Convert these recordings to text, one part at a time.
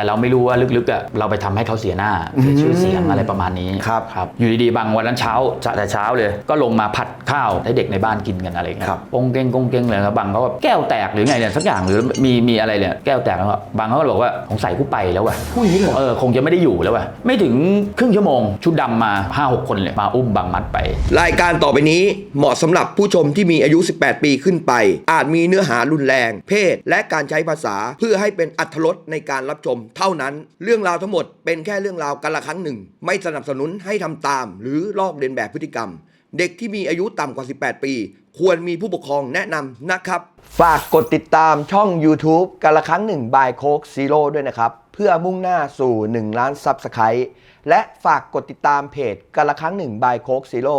แต่เราไม่รู้ว่าลึกๆอะเราไปทำให้เขาเสียหน้าเสียชื่อเสียงอะไรประมาณนี้ครับครับอยู่ดีๆบางวันนั้นเช้าแต่เช้าเลย ก็ลงมาผัดข้าวให้เด็กในบ้านกินกันอะไรเงี้ยครับกงเก้งกงเก้งเลยครับบางเขาก็แก้วแตกหรือไงเนี่ยสักอย่างหรือมีมีอะไรเนี่ยแก้วแตกแล้วก็บางเขาก็บอกว่าสงสัยกูไปแล้วว่ะพูดอย่างนี้เลยเหรอเออคงจะไม่ได้อยู่แล้วว่ะไม่ถึงครึ่งชั่วโมง ชุดดำมา5้าหกคนเลยมาอุ้มบางมัดไป รายการต่อไปนี้เหมาะสำหรับผู้ชมที่มีอายุ 18 ปีขึ้นไป อาจมีเนื้อหารุนแรง เพศ และการใช้ภาษาเพื่อให้เป็นอัธรสในการรับชมเท่านั้น เรื่องราวทั้งหมดเป็นแค่เรื่องราวกันละครั้งหนึ่ง ไม่สนับสนุนให้ทำตาม หรือลอกเลียนแบบพฤติกรรม เด็กที่มีอายุต่ำกว่า 18 ปี ควรมีผู้ปกครองแนะนำนะครับ ฝากกดติดตามช่อง YouTube กันละครั้งหนึ่งบายโคกซีโร่ด้วยนะครับ เพื่อมุ่งหน้าสู่ 1 ล้านซับสไครต์และฝากกดติดตามเพจกันละครั้งหนึ่งบายโคกซีโร่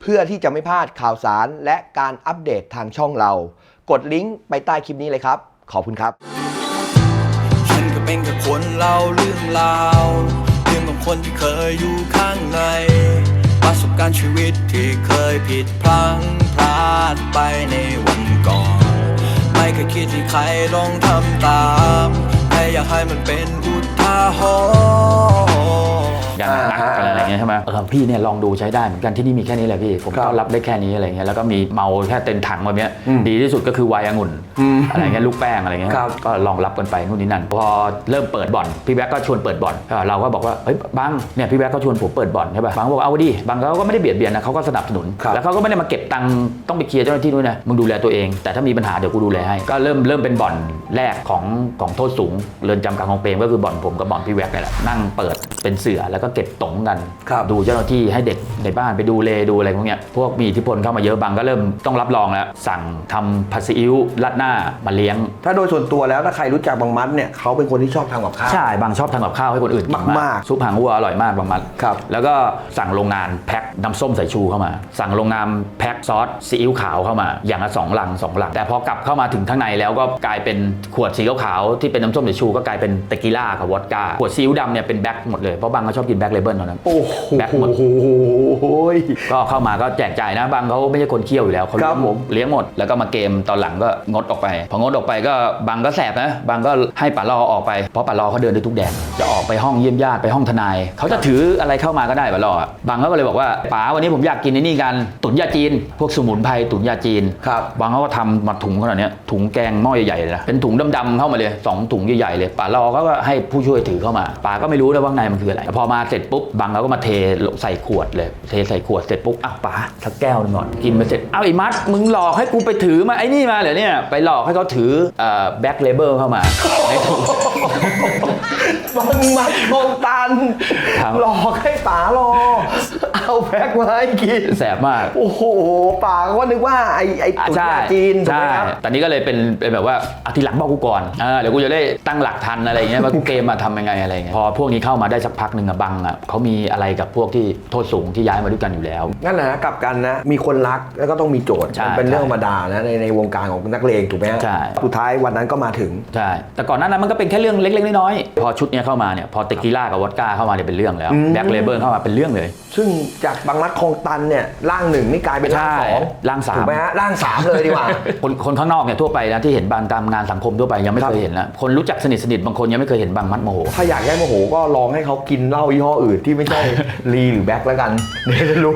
เพื่อที่จะไม่พลาดข่าวสารและการอัปเดตทางช่องเรา กดลิงก์ไปใต้คลิปนี้เลยครับ ขอบคุณครับ ฉันก็เป็นแค่คนเล่าเรื่องราวเรื่องของคนที่เคยอยู่ข้างใน ประสบการณ์ชีวิตที่เคยผิดพลั้งพลาดไปในวันก่อน ไม่เคยคิดที่ใครลองทำตาม แต่อยากให้มันเป็นอุทาหรณ์ อย่างหนักอ่าฮะอะไรอย่างเงี้ยใช่ไหมเออพี่เนี่ยลองดูใช้ได้เหมือนกันที่นี่มีแค่นี้แหละพี่ผมครับต้อนรับได้แค่นี้อะไรเงี้ยแล้วก็มีเมาแค่เต็มถังแบบเนี้ยอืมดีที่สุดก็คือไวน์องุ่นอืมอะไรเงี้ยลูกแป้งอะไรเงี้ยครับ ก็ลองรับกันไปนู่นนี่นั่นพอเริ่มเปิดบ่อนพี่แบ๊กก็ชวนเปิดบ่อนเออเราก็บอกว่าเฮ้ยบังเนี่ยพี่แบ๊กก็ชวนผมเปิดบ่อนใช่ป่ะบังบอกเอาดิบังเขาก็ไม่ได้เบียดเบียนนะเขาก็สนับสนุน ครับ แล้วเขาก็ไม่ได้มาเก็บตังค์ต้องไปเคลียร์เจ้าหน้าที่ด้วยนะมึงดูแลตัวเอง แต่ถ้ามีปัญหาเดี๋ยวกูดูแลให้ ก็เริ่มเริ่มเป็นบ่อนแรกของของโทษสูงเรือนจำกลางคลองเปรมก็คือบ่อนผมกับบ่อนพี่แบ๊กนี่แหละนั่งเปิดเป็นเสือแล้วก็เก็บตงกัน ครับดูเจ้าหน้าที่ให้เด็กในบ้านไปดูเลดูอะไรพวกเนี้ยพวกมีอิทธิพลเข้ามาเยอะบางก็เริ่มต้องรับรองแล้ว สั่งทำผัดซีอิ๊วรัดหน้ามาเลี้ยง ถ้าโดยส่วนตัวแล้วถ้าใครรู้จักบางมัดเนี่ยเขาเป็นคนที่ชอบทำกับข้าว ใช่ บางชอบทำกับข้าวให้คนอื่นกินมากๆซุปหางวัวอร่อยมากบางมัดครับ แล้วก็สั่งโรงงานแพ็คน้ำส้มสายชูเข้ามา สั่งโรงงานแพ็คซอสซีอิ๊วขาวเข้ามา อย่างละสองลังสองลัง แต่พอกลับเข้ามาถึงข้างในแล้วก็กลายเป็นขวดสีขาวๆที่เป็นน้ำส้มสายชูก็กลายเป็นเตกิล่ากับวอดก้าขวดซีอิ๊วดำเนี่ยเป็นแบ็คหมดเลยเพราะบางเขาชอบกินแบ็คเลเบิลเท่านั้นโอ้โหแบ็คหมดก็เข้ามาก็แจกจ่ายนะบางเขาไม่ใช่คนเคี่ยวอยู่แล้วเขาครับผมเลี้ยงหมดแล้วก็มาเกมตอนหลังก็งดออกไป พองดออกไปก็บางก็แสบนะบางก็ให้ป่ารอออกไปเพราะป่ารอเขาเดินได้ทุกแดนจะออกไปห้องเยี่ยมญาติไปห้องทนายเขาจะถืออะไรเข้ามาก็ได้ป่ารออะบางก็เลยบอกว่าป๋าวันนี้ผมอยากกินไอ้นี่กันตุ๋นยาจีน พวกสมุนไพรตุ๋นยาจีนครับบางเขาก็ทำมาถุงขนาดเนี้ยถุงแกงหม้อใหญ่ๆเลยนะเป็นถุงดำๆเข้ามาเลยสองถุงใหญ่ๆเลยป่ารอเขาก็ให้ผู้ช่วยถือเข้ามาป่าก็ไม่รู้นะว่าไงมันคืออะไรแต่พอมาเสร็จปุ๊บบางเขาก็มาเทใส่ขวดเลย เทใส่ขวดเสร็จปุ๊บอะป๋าสักแก้วหนึงก่อนกินไปเสร็จเอาไอ้มัดมึงหลอกให้กูไปถือมาไอ้นี่มาเหรอเนี่ยไปหลอกให้เขาถือแบ็คเลเบลเข้ามาในถุงบางมัดคลองตันครับหลอกให้ป๋ารอ เอาแพ็คมาให้กินแสบมาก โอ้โหป๋าก็นึกว่าไอ้ไอ้อะตุ๋นใช่ยาจีนถูกใช่ไหมครับตอนนี้ก็เลยเป็นเป็นแบบว่าอาทีหลังบอกกูก่อนอ่าเดี๋ยวกูจะได้ตั้งหลักทันอะไรอย่างเงี้ยว่าเกมมาทำยังไงอะไรอย่างเงี้ยพอพวกนี้เข้ามาได้สักพักหนึ่งอะบังอะเขามีอะไรกับพวกที่โทษสูงที่ย้ายมาด้วยกันอยู่แล้วงั้นนะกลับกันนะ มีคนรักแล้วก็ต้องมีโจทย์ใช่มันเป็นเรื่องใช่ธรรมดานะในในวงการของนักเลงถูกไหมฮะใช่ สุดท้ายวันนั้นก็มาถึง ใช่แต่ก่อนหน้านั้นมันก็เป็นแค่เรื่องเล็กๆน้อยๆพอชุดเนี้ยเข้ามาเนี่ยพอเตกิล่ากับวอดก้าเข้ามาเนี่ยเป็นเรื่องแล้วอืม แบ็คเลเบิลเข้ามาเป็นเรื่องเลย ซึ่งจากบางมัดคลองตันเนี่ยร่างหนึ่งนี่กลายเป็นร่างสองใช่ร่างสาม ถูกไหมฮะร่างสามเลยดีกว่า คนคนข้างนอกเนี่ยทั่วไปนะที่เห็นบางตามงานสังคมทั่วไปยังไม่เคยเห็นนะคนรู้จักสนิทสนิทบางคนยังไม่เคยเห็นบางมัดโมโห ถ้าอยากได้โมโหก็ลองให้เขากินเหล้ายี่ห้ออื่นที่ไม่ใช่รีหรือแบ็คแล้วกันเดี๋ยวจะรู้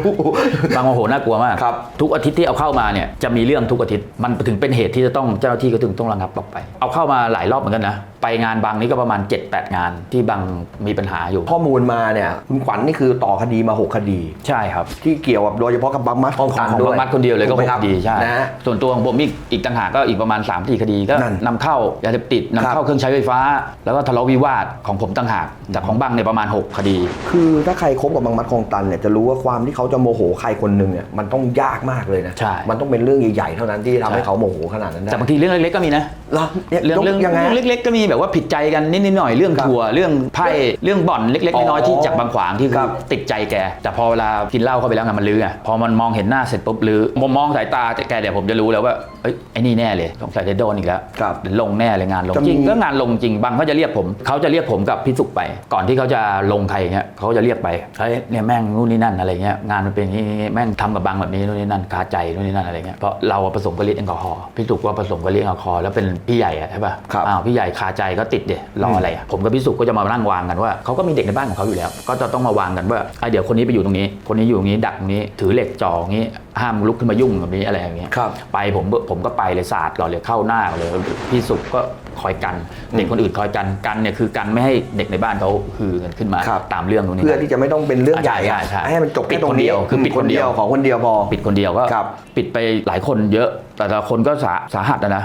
บางโมโหน่ากลัวมาก ครับ ทุกอาทิตย์ที่เอาเข้ามาเนี่ยจะมีเรื่องทุกอาทิตย์มันถึงเป็นเหตุที่จะต้องเจ้าหน้าที่ก็ถึงต้องระงับออกไป เอาเข้ามาหลายรอบเหมือนกันนะไปงานบางนี้ก็ประมาณ 7-8 งานที่บางมีปัญหาอยู่ ข้อมูลมาเนี่ยคุณขวัญนี่คือต่อคดีมา 6 คดี ใช่ครับ ที่เกี่ยวกับโดยเฉพาะกับบางมัดคลองของตันของด้วบายงมัดคนเดียวเลยก็ถูหไหมกครับคดีใช่นะฮะ ส่วนตัวของผมอีกอีกต่างหากก็อีกประมาณ3ามสี่คดีก็นั่นนำเข้ายาเสพติดนำครับเข้าเครื่องใช้ไฟฟ้า แล้วก็ทะเลาะวิวาทของผมต่างหากจากของบางเนี่ยประมาณ 6 คดี คือถ้าใครคบกับบางมัดคลองตันเนี่ยจะรู้ว่าความที่เขาจะโมโหใครคนหนึ่งเนี่ยมันต้องยากมากเลยนะ ใช่ มันต้องเป็นเรื่องใหญ่ๆเท่านั้นที่ทำให้เขาโมโหขนาดนั้นได้แต่บางทีเรื่องเล็กๆก็มีนะเหรอเนี่ยเรื่องเรื่องยังไง เรื่องเล็กๆก็มีแบบว่าผิดใจกันนิดๆหน่อยๆเรื่องครับทัวร์เรื่องไพ่เรื่องบ่อนเล็กๆน้อยๆที่จากบางขวางที่ครับติดใจแก แต่พอเวลากินเหล้าเข้าไปแล้วไงมันลือไงพอมันมองเห็นหน้าเสร็จปุ๊บลือมองมองสายตาแกเดี๋ยวผมจะรู้แล้วว่าเอ้ยไอ้นี่แน่เลยสงสัยจะโดนอีกแล้วครับเดี๋ยวลงแน่เลยงานลงจะมีจริงก็งานลงจริงบางเขาจะเรียกผมเขาจะเรียกผมกับพี่สุกไป ก่อนที่เขาจะลงใครเงี้ยเขาจะเรียกไปเฮ้ยเนี่ยแม่งนู่นนี่นั่นอะไรเงี้ยงานมันเป็นอย่างนี้แม่งทำกับบางแบบนี้นู่นนี่นั่นคาใจนู่นนี่นั่นอะไรเงี้ยเพราะเราอะผสมกะลิแอลกอฮอล์พี่สุกว่าผสมกะลิแอลกอฮอล์แล้วเป็นพี่ใหญ่อะใช่ป่ะครับอ้าวพี่ใหญ่คาใจก็ติดเดี๋ยรออะไรอะผมกับพี่สุก็จะมานั่งวางกันว่าเขาก็มีเด็กในบ้านของเขาอยู่แล้ว ก็จะต้องมาวางกันว่าอะเดี๋ยวคนนี้ไปอยู่ตรงนี้ คนนี้อยู่ตรงนี้ดักตรงนี้ถือเหล็กจ่ออย่างนี้ห้ามลุกขึ้นมายุ่งแบบนี้อะไรอย่างเงี้ยครับ ไปผมผมก็ไปเลยศาสตร์เราเลยเข้าหน้าเลยพี่สุก็คอยกันเด็กคนอื่นคอยกันกันเนี่ยคือกันไม่ให้เด็กในบ้านเขาฮือกันขึ้นมา ครับ ตามเรื่องตรงนี้ เพื่อที่จะไม่ต้องเป็นเรื่องใหญ่ใช่อะใช่ให้มันจบปิแค่ดตรงคนเดียวคือปิดคนเดียว ของคนเดียวพอ ปิดคนเดียวก็ครับ ปิดไปหลายคนเยอะ แต่ละคนก็สาสาหัสนะนะ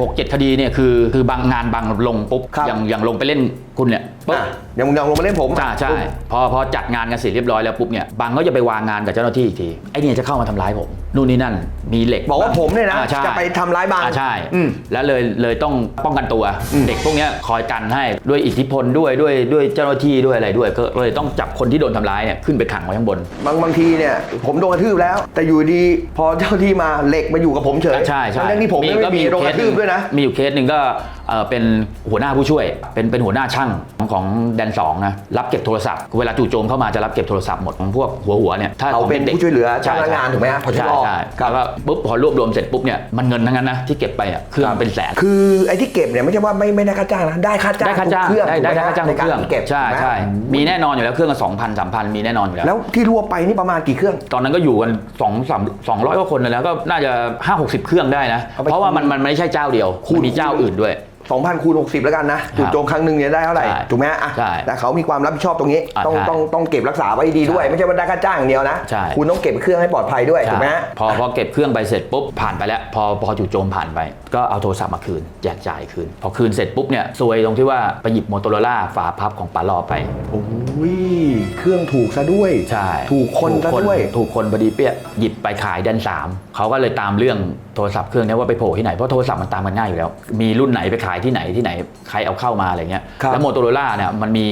หกเจ็ดคดีเนี่ยคือคือบางงานบางลงปุ๊บครับ อย่างอย่างลงไปเล่นคุณเนี่ยปุ๊บ อะยังยังลงมาเล่นผมใช่ใช่ปุ๊บพอพอจัดงานกันเสร็จเรียบร้อยแล้วปุ๊บเนี่ยบางก็จะไปวางงานกับเจ้าหน้าที่อีกทีไอ้เนี่ยจะเข้ามาทำร้ายผม นู่นนี่นั่น มีเหล็กบอกว่าผมเนี่ยนะอ่ใช่จะไปทำร้ายบาง อ่ใช่อืมแล้วเลยเลยต้องป้องกันตัว อืม เด็กพวกเนี้ยคอยกันให้ด้วยอิทธิพลด้วยด้วยด้วยเจ้าหน้าที่ด้วยอะไรด้วยก็เลยต้องจับคนที่โดนทำร้ายเนี่ยขึ้นไปขังไว้ข้างบน บางบางทีเนี่ยผมโดนกระทืบแล้ว แต่อยู่ดีพอเจ้าที่มาเหล็กมาอยู่กับผมเฉยใช่ใช่ทั้งที่ผมไม่มีโดนกระทืบด้วยนะ มีอยู่เคสหนึ่งก็เอ่อเป็นหัวหน้าผู้ช่วย เป็นเป็นหัวหน้าช่างของแดนสองนะรับเก็บโทรศัพท์เวลาจู่โจมเข้ามาจะรับเก็บโทรศัพท์หมดของพวกหัวหัวเนี่ยถ้าเอาของเป็นด็กผู้ช่วยเหลือใช่เจ้าพนักงานถูกไหมฮะพอใช่ชะใช่ครับแล้วก็ปุ๊บพอรวบรวมเสร็จปุ๊บเนี่ยมันเงินทั้งนั้นนะที่เก็บไปอะเครื่องเป็นแสน คือไอ้ที่เก็บเนี่ยไม่ใช่ว่าไม่ไม่ได้ค่าจ้างนะได้ค่าจ้างได้ค่าจ้างทุกเครื่องได้ได้ได้ค่าจ้างในทุกกาเครื่องรเก็บใช่ถูกไหมใช่มีแน่นอนอยู่แล้วเครื่องละสองพันสามพันมีแน่นอนอยู่แล้วแล้วที่รั่วไปนี่ประมาณกี่เครื่อง ตอนนั้นก็อยู่กันสองสามสองร้อยกว่าคนเลยแล้วก็น่าจะห้าหกสิบเครื่องได้นะเอาไปเพราะว่ามันมันไม่ใช่เจ้าเดียวมันมีเจ้าอื่นด้วย 2,000คูณ60 แล้วกันนะจุดโจมครั้งหนึ่งเนี่ยได้เท่าไหร่ใช่ถูกไหมอะใช่แต่เขามีความรับผิดชอบตรงนี้ อะต้องใช่ต้องต้องเก็บรักษาไว้ดีด้วยใช่ไม่ใช่ว่าได้ค่าจ้างอย่างเดียวนะ ใช่ คุณต้องเก็บเครื่องให้ปลอดภัยด้วยถูกไหมฮะ พอพอเก็บเครื่องไปเสร็จปุ๊บผ่านไปแล้ว พอพอจู่โจมผ่านไป ก็เอาโทรศัพท์มาคืนแจกจ่ายคืน พอคืนเสร็จปุ๊บเนี่ยซวยตรงที่ว่าไปหยิบโมโตโรล่าฝาพับของปาลอไป โอ้ยเครื่องถูกซะด้วย ใช่ถูกคนซะด้วย ถูกคนพอดีเปี้ยหยิบไปขายแดนสามเขาก็เลยตามเรื่องโทรศัพท์เครื่องนี้ว่าไปโผล่ที่ไหน เพราะโทรศัพท์มันตามกันง่ายอยู่แล้ว มีรุ่นไหนไปขายที่ไหนที่ไหนใครเอาเข้ามาอะไรเงี้ยครับแล้วโมโตโรล่าเนี่ยมันมี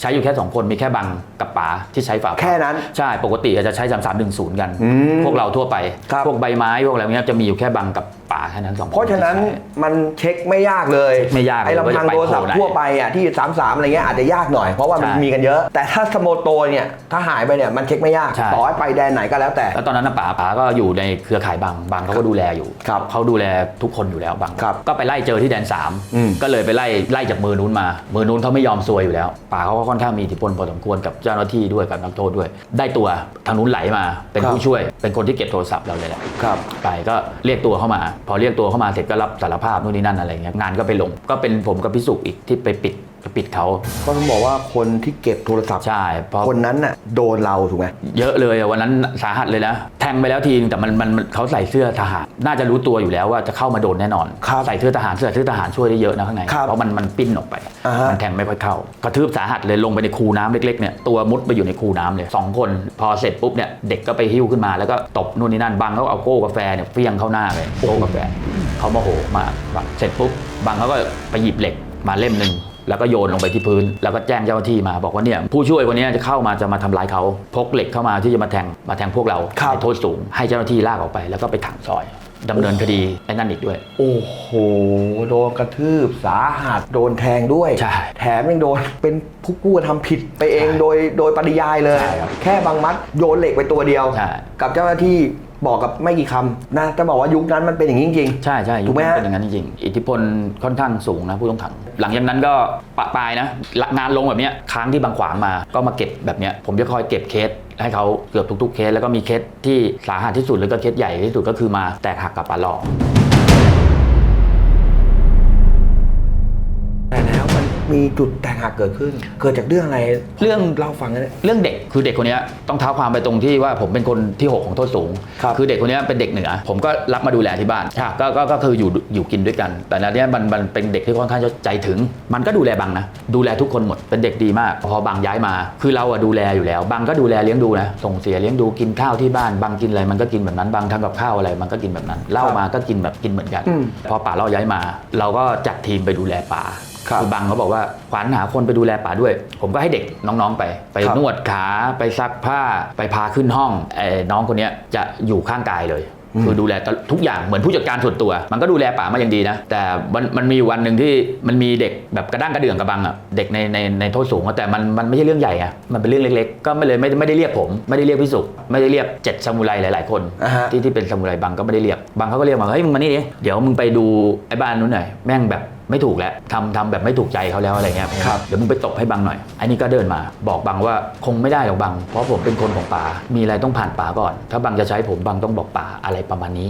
ใช้อยู่แค่สองคนมีแค่บังกับป๋าที่ใช้ฝาพับแค่นั้น ใช่ปกติจะใช้3310กันอืมพวกเราทั่วไปครับพวกใบไม้พวกอะไรเงี้ยจะมีอยู่แค่บังกับป่าแค่นั้นสองคเพราะฉะนั้นที่ใช้มันเช็คไม่ยากเลยไม่ยากเลยไอ้ลำพังว่าจะไปโทรศัพท์โผล่ไหนทั่วไปอะที่33อะไรเงี้ยอาจจะยากหน่อยเพราะว่ามันใช่มีกันเยอะ แต่ถ้าสโมโตเนี่ยถ้าหายไปเนี่ยมันเช็คไม่ยากใช่ต่อให้ไปแดนไหนก็แล้วแต่แล้วตอนนั้นนะป๋าป๋าก็อยู่ในเครือข่ายบังบังเขาก็ดูแลอยู่ครับเขาดูแลทุกคนอยู่แล้วบังครับก็ไปไล่เจอที่แดน อืม3 ก็เลยไปไล่ไล่จากมือนู้นมา มือนู้นเขาไม่ยอมซวยอยู่แล้วป๋าเขาก็ค่อนข้างมีอิทธิพลพอสมควรกับเจ้าหน้าที่ด้วยกับนักโทษด้วย ได้ตัวทางนู้นไหลมาเป็นผู้ช่วย เป็นคนที่เก็บโทรศัพท์เราเลยแหละ ครับ ไปก็เรียกตัวเข้ามา พอเรียกตัวเข้ามาเสร็จก็รับสารภาพนู่นนี่นั่นอะไรเงี้ยงานก็ไปลง ก็เป็นผมกับพี่สุอีกที่ไปปิดไปปิดเขาก็ต้องบอกว่าคนที่เก็บโทรศัพท์ ใช่เพราะคนนั้นน่ะโดนเราถูกไหมเยอะเลยอะวันนั้นสาหัสเลยนะแทงไปแล้วทีนึงแต่มันมันมันเขาใส่เสื้อทหาร น่าจะรู้ตัวอยู่แล้วว่าจะเข้ามาโดนแน่นอน ครับใส่เสื้อทหารเสื้อเสื้อทหารช่วยได้เยอะนะข้างในครับเพราะมันมันปิ้นออกไปอ่าฮะ มันแทงไม่ค่อยเข้ากระทืบสาหัสเลยลงไปในคูน้ำเล็กๆเนี่ยตัวมุดไปอยู่ในคูน้ำเลยสองคนพอเสร็จปุ๊บเนี่ยเด็กก็ไปหิ้วขึ้นมาแล้วก็ตบนู่นนี่นั่นบังเขาเอาโก้กาแฟเนี่ยเฟี้ยงเข้าหน้าเลยโก้กาแฟเขาโมโหมากบังเสร็จปุ๊บบังเขาก็ไปหยิบเหล็กมาเล่มหนึ่ง แล้วก็โยนลงไปที่พื้น แล้วก็แจ้งเจ้าหน้าที่มาบอกว่าเนี่ยผู้ช่วยคนนี้จะเข้ามาจะมาทำร้ายเขาพกเหล็กเข้ามาที่จะมาแทงมาแทงพวกเราครับในโทษสูง ให้เจ้าหน้าที่ลากออกไป แล้วก็ไปถังซอยดำเนินคดีไอ้นั่นอีกด้วย โอ้โห โดนกระทืบสาหัสโดนแทงด้วยใช่แถมยังโดนเป็นผู้กู้กระทำผิดไปเองโดยโดยปริยายเลยใช่ครับแค่บางมัดโยนเหล็กไปตัวเดียวใช่กับเจ้าหน้าที่บอกกับไม่กี่คำนะจะบอกว่ายุคนั้นมันเป็นอย่างนี้จริงใช่ใช่ถูกไหมยุคฮะนั้นเป็นอย่างนั้นจริงๆอิทธิพลค่อนข้างสูงนะผู้ต้องขัง หลังจากนั้นก็ปะปายนะงานลงแบบเนี้ยค้างที่บางขวางมาก็มาเก็บแบบเนี้ยผมจะคอยเก็บเคสให้เขาเกือบทุกๆเคสแล้วก็มีเคสที่สาหัสที่สุดแล้วก็เคสใหญ่ที่สุดก็คือมาแตกหักกับปลาหลอก มันมีจุดแตกหักเกิดขึ้น เกิดจากเรื่องอะไรเรื่อง เล่าฟังกันเลยเรื่องเด็กคือเด็กคนเนี้ยต้องเท้าความไปตรงที่ว่าผมเป็นคนที่ 6 ของโทษสูงครับ อเด็กคนเนี้ยเป็นเด็กเหนือ ผมก็รับมาดูแลที่บ้านค่ะก็ก็ก็คืออยู่อยู่กินด้วยกัน แต่ในเนี้ยมันมันเป็นเด็กที่ค่อนข้างจะใจถึง มันก็ดูแลบังนะดูแลทุกคนหมดเป็นเด็กดีมาก พอบังย้ายมา คือเราอะดูแลอยู่แล้วบังก็ดูแลเลี้ยงดูนะส่งเสียเลี้ยงดูกินข้าวที่บ้านบังกินอะไรมันก็กินแบบนั้นบังทำกับข้าวอะไรมันก็กินแบบนั้นเหล้ามาก็กินแบบกินเหมือนกัน อืม พอป่าเราย้ายมา เราก็จัดทีมไปดูแลป่า ครับอบังเขาบอกว่าขวัญหาคนไปดูแลป่าด้วย ผมก็ให้เด็กน้องๆไป ไปครับนวดขาไปซักผ้าไปพาขึ้นห้องไอ้น้องคนเนี้ยจะอยู่ข้างกายเลยคือดูแลทุกอย่างเหมือนผู้จัดการส่วนตัว มันก็ดูแลป่ามาอย่างดีนะ แต่มันมันมีอยู่วันหนึ่งที่มันมีเด็กแบบกระด้างกระเดื่องกระบังอะเด็กในในในโทษสูงอะแต่มันมันไม่ใช่เรื่องใหญ่อะมันเป็นเรื่องเล็กๆ ก็ไม่เลยไม่ไม่ได้เรียกผมไม่ได้เรียกพี่สุไม่ได้เรียกเจ็ดซามูไรหลายๆคนอ่าฮะที่ที่เป็นซามูไรบังก็ไม่ได้เรียกบังเขาก็เรียกมาเฮ้ยมึงมานี่ดิเดี๋ยวมึงไปดูไอ้บ้านนู้นหน่อยแม่งแบบไม่ถูกแล้วทำทำแบบไม่ถูกใจเขาแล้วอะไรเงี้ยครับเดี๋ยวมึงไปตบให้บังหน่อยไอ้นี่ก็เดินมา บอกบังว่าคงไม่ได้หรอกบัง เพราะผมเป็นคนของป๋ามีอะไรต้องผ่านป๋าก่อน ถ้าบังจะใช้ผมบังต้องบอกป๋าอะไรประมาณนี้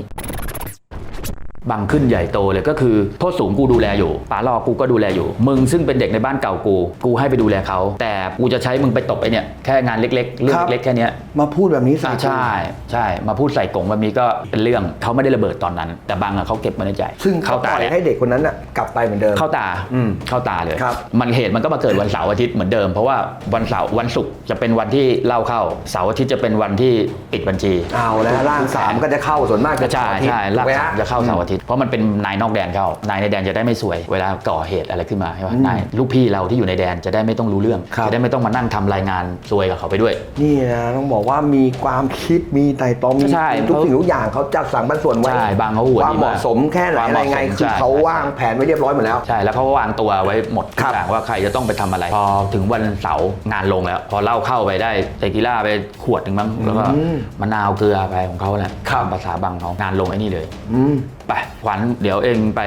บังขึ้นใหญ่โตเลยก็คือโทษสูงกูดูแลอยู่ป๋ารอกูก็ดูแลอยู่ มึงซึ่งเป็นเด็กในบ้านเก่ากู กูให้ไปดูแลเขา แต่กูจะใช้มึงไปตบไอเนี่ยแค่งานเล็กๆเรื่องครับเล็กๆแค่เนี้ยมาพูดแบบนี้ใส่อ่าใช่ใช่มาพูดใส่กงแบบนี้ก็เป็นเรื่องเขาไม่ได้ระเบิดตอนนั้น แต่บังอะเขาเก็บมาในใจ ซึ่งเขาปตาล่อยเลยให้เด็กคนนั้นน่ะกลับไปเหมือนเดิมเข้าตาอืมเข้าตาเลยครับมันเหตุมันก็มาเกิดวันเสาร์อาทิตย์เหมือนเดิมเพราะว่าวันเสาร์วันศุกร์จะเป็นวันที่เล่าเข้าเสาร์อาทิตย์จะเป็นวันที่ปิดบัญชีเอาแล้วร่างสามก็จะเข้าส่วนมากก็จะใช่เสาร์อาทิตย์ใช่ถูลากไหมสาฮะมจะเข้าเสาร์อาทิตย์เพราะมันเป็นนายนอกแดนเข้านายในแดนจะได้ไม่สวย เวลาก่อเหตุอะไรขึ้นมาใช่ไหมอืมนายลูกพี่เราที่อยู่ในแดนจะได้ไม่ต้องรู้เรื่องครับจะได้ไม่ต้องมานั่งทำรายงานซวยกับเขาไปด้วย นี่นะต้องบอกว่ามีความคิดมีไต่ตรองมีใช่ทุกสิ่งทุกอย่างเขาจัดสรรปันส่วนไว้ใช่บางเขาหัวความดีเหมากมาะสมแค่ไหนความอะไรเหมาะไงสมคือใช่เขาวางแผนไว้เรียบร้อยหมดแล้วใช่แล้วเขาก็วางตัวไว้หมดทุครักบอย่างว่าใครจะต้องไปทำอะไร พอถึงวันเสาร์งานลงแล้ว พอเล่าเข้าไปได้เตกิล่าไปขวดหนึ่งมั้งแล้วก็อืมมะนาวเกลือไปของเขาแหละครับตามภาษาบังเขางานลงไอ้นี่เลยอืมไปขวัญเดี๋ยวเองไป